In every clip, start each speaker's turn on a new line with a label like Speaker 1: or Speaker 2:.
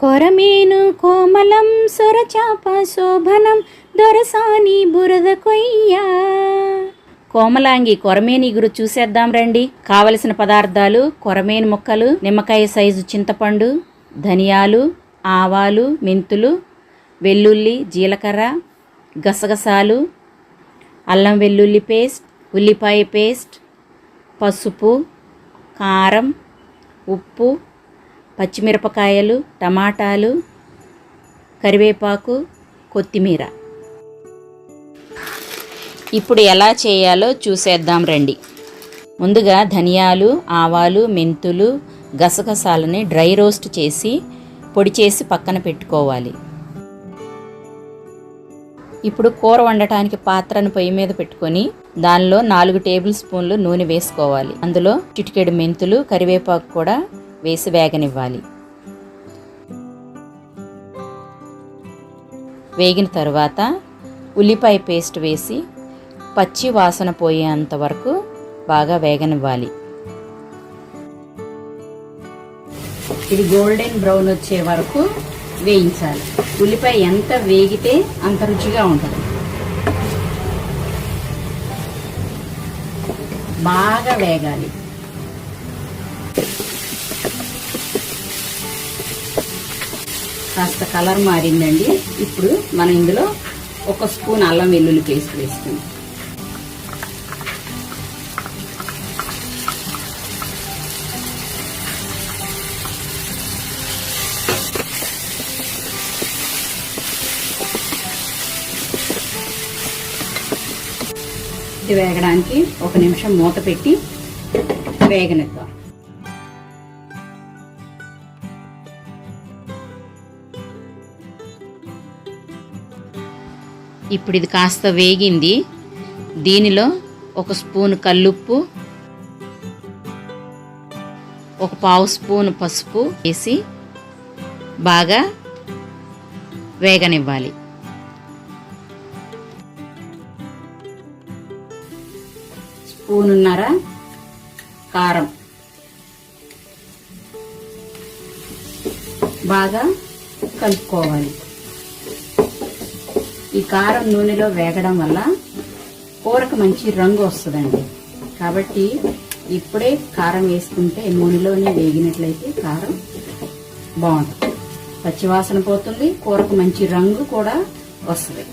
Speaker 1: కొరమేను కోమలం సొరచాప శోభనం దొరసాని బురద కొయ్యా. కోమలాంగి కొరమేని ఇగురు చూసేద్దాం రండి. కావలసిన పదార్థాలు కొరమేను ముక్కలు నిమ్మకాయ సైజు చింతపండు ధనియాలు ఆవాలు మెంతులు వెల్లుల్లి జీలకర్ర గసగసాలు అల్లం వెల్లుల్లి పేస్ట్ ఉల్లిపాయ పేస్ట్ పసుపు కారం ఉప్పు పచ్చిమిరపకాయలు టమాటాలు కరివేపాకు కొత్తిమీర. ఇప్పుడు ఎలా చేయాలో చూసేద్దాం రండి. ముందుగా ధనియాలు ఆవాలు మెంతులు గసగసాలని డ్రై రోస్ట్ చేసి పొడి చేసి పక్కన పెట్టుకోవాలి. ఇప్పుడు కూర వండటానికి పాత్రను పొయ్యి మీద పెట్టుకొని దానిలో నాలుగు టేబుల్ స్పూన్లు నూనె వేసుకోవాలి. అందులో చిటికెడు మెంతులు కరివేపాకు కూడా వేసి వేగనివ్వాలి. వేగిన తర్వాత ఉల్లిపాయ పేస్ట్ వేసి పచ్చి వాసన పోయేంత వరకు బాగా వేగనివ్వాలి. ఇది గోల్డెన్ బ్రౌన్ వచ్చే వరకు వేయించాలి. ఉల్లిపాయ ఎంత వేగితే అంత రుచిగా ఉంటుంది. బాగా వేగాలి. కాస్త కలర్ మారిందండి. ఇప్పుడు మనం ఇందులో ఒక స్పూన్ అల్లం వెల్లుల్లి పేస్ట్ వేసుకుందాం. వేగడానికి ఒక నిమిషం మూత పెట్టి వేగనిద్దాం. ఇప్పుడు ఇది కాస్త వేగింది. దీనిలో ఒక స్పూన్ కల్లుప్పు ఒక పావు స్పూన్ పసుపు వేసి బాగా వేగనివ్వాలి. స్పూనున్నర కారం బాగా కలుపుకోవాలి. ఈ కారం నూనెలో వేగడం వల్ల కూరకు మంచి రంగు వస్తుందండి. కాబట్టి ఇప్పుడే కారం వేసుకుంటే నూనెలోనే వేగినట్లయితే కారం బాగుంటుంది. పచ్చివాసన పోతుంది కూరకు మంచి రంగు కూడా వస్తుంది.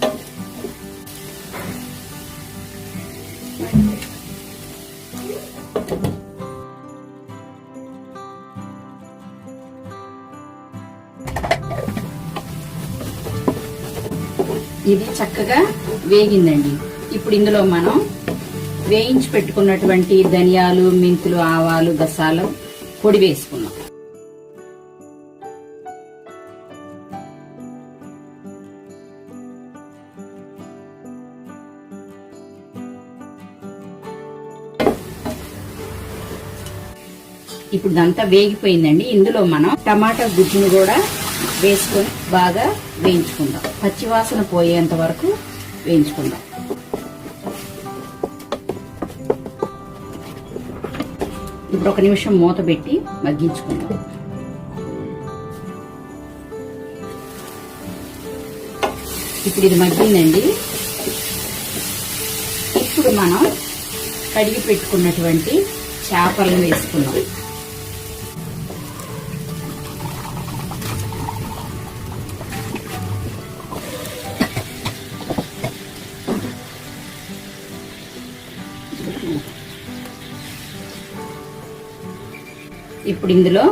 Speaker 1: ఇది చక్కగా వేగిందండి. ఇప్పుడు ఇందులో మనం వేయించి పెట్టుకున్నటువంటి ధనియాలు మెంతులు ఆవాలు గసాలు పొడి వేసుకున్నాం ఇప్పుడు దంతా వేగిపోయిందండి. ఇందులో మనం టమాటా గుజ్జును కూడా వేసుకొని బాగా వేయించుకుందాం. పచ్చివాసన పోయేంత వరకు వేయించుకుందాం. ఇప్పుడు ఒక నిమిషం మూత పెట్టి మగ్గించుకుందాం. ఇప్పుడు ఇది మగ్గిందండి. ఇప్పుడు మనం కడిగి పెట్టుకున్నటువంటి చేపలను వేసుకున్నాం ఇప్పుడు ఇందులో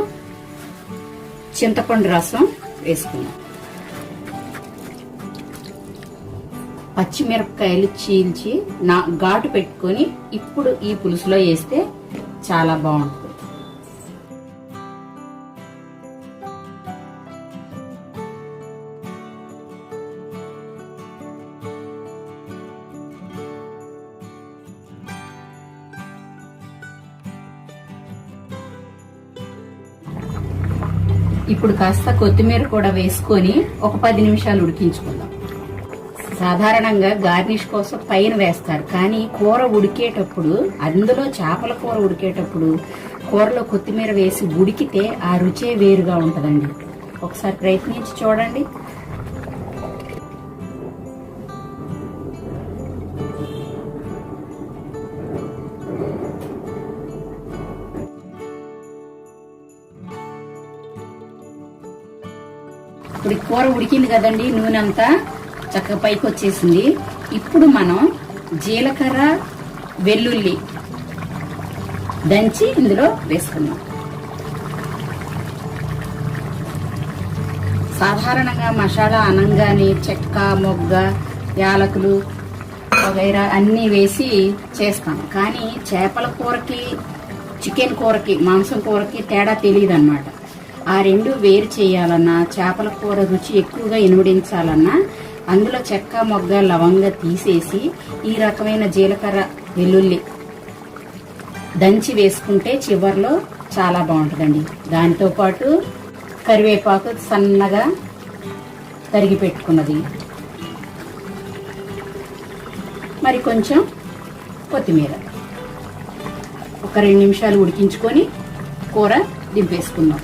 Speaker 1: చింతపండు రసం వేసుకున్నాం పచ్చిమిరపకాయలు చీల్చి నా ఘాటు పెట్టుకొని ఇప్పుడు ఈ పులుసులో వేస్తే చాలా బాగుంటుంది. ఇప్పుడు కాస్త కొత్తిమీర కూడా వేసుకొని ఒక పది నిమిషాలు ఉడికించుకుందాం. సాధారణంగా గార్నిష్ కోసం పైన వేస్తారు కానీ కూర ఉడికేటప్పుడు అందులో చేపల కూర ఉడికేటప్పుడు కూరలో కొత్తిమీర వేసి ఉడికితే ఆ రుచే వేరుగా ఉంటుందండి. ఒకసారి ప్రయత్నించి చూడండి. ఇప్పుడు కూర ఉడికింది కదండి నూనె అంతా చక్కగా పైకి వచ్చేసింది. ఇప్పుడు మనం జీలకర్ర వెల్లుల్లి దంచి ఇందులో వేసుకున్నాం సాధారణంగా మసాలా అనంగాని చెక్క మొగ్గ యాలకులు వగైరా అన్నీ వేసి చేస్తాం. కానీ చేపల కూరకి చికెన్ కూరకి మాంసం కూరకి తేడా తెలియదు అనమాట ఆ రెండు వేరు చేయాలన్నా చేపల కూర రుచి ఎక్కువగా ఇనుమడించాలన్నా అందులో చెక్క మొగ్గ లవంగ తీసేసి ఈ రకమైన జీలకర్ర వెల్లుల్లి దంచి వేసుకుంటే చివర్లో చాలా బాగుంటుందండి. దానితో పాటు కరివేపాకు సన్నగా తరిగి పెట్టుకున్నది. మరి కొంచెం కొత్తిమీర ఒక రెండు నిమిషాలు ఉడికించుకొని కూర దింపేసుకుందాం.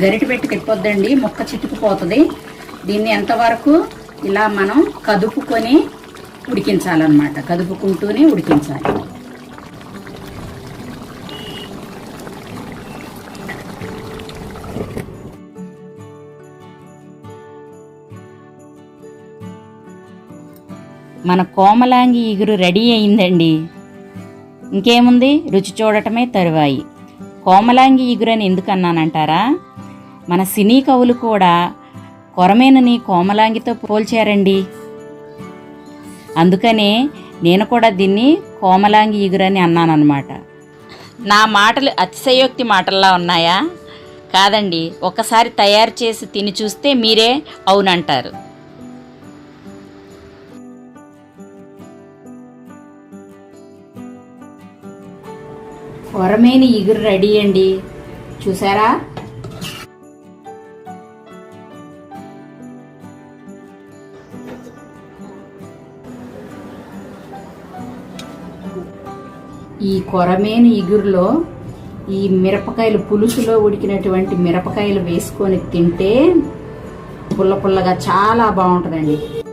Speaker 1: గరిటె పెట్టి తిప్పొద్దండి ముక్క చిట్టుకుపోతుంది దీన్ని ఎంతవరకు ఇలా మనం కదుపుకొని ఉడికించాలన్నమాట. కదుపుకుంటూనే ఉడికించాలి. మన కోమలాంగి ఇగురు రెడీ అయిందండి. ఇంకేముంది? రుచి చూడటమే తరువాయి. కోమలాంగి ఇగురని ఎందుకు అంటారా మన సినీ కవులు కూడా కొరమేనని కోమలాంగితో పోల్చారండి. అందుకనే నేను కూడా దీన్ని కోమలాంగి ఇగురని అన్నానన్నమాట. నా మాటలు అతిశయోక్తి మాటల్లా ఉన్నాయా? కాదండి ఒకసారి తయారు చేసి తిని చూస్తే మీరే అవునంటారు. కొరమేని ఇగురు రెడీ అండి. చూసారా? ఈ కొరమేని ఇగురులో ఈ మిరపకాయలు పులుసులో ఉడికినటువంటి మిరపకాయలు వేసుకొని తింటే పుల్ల పుల్లగా చాలా బాగుంటుందండి.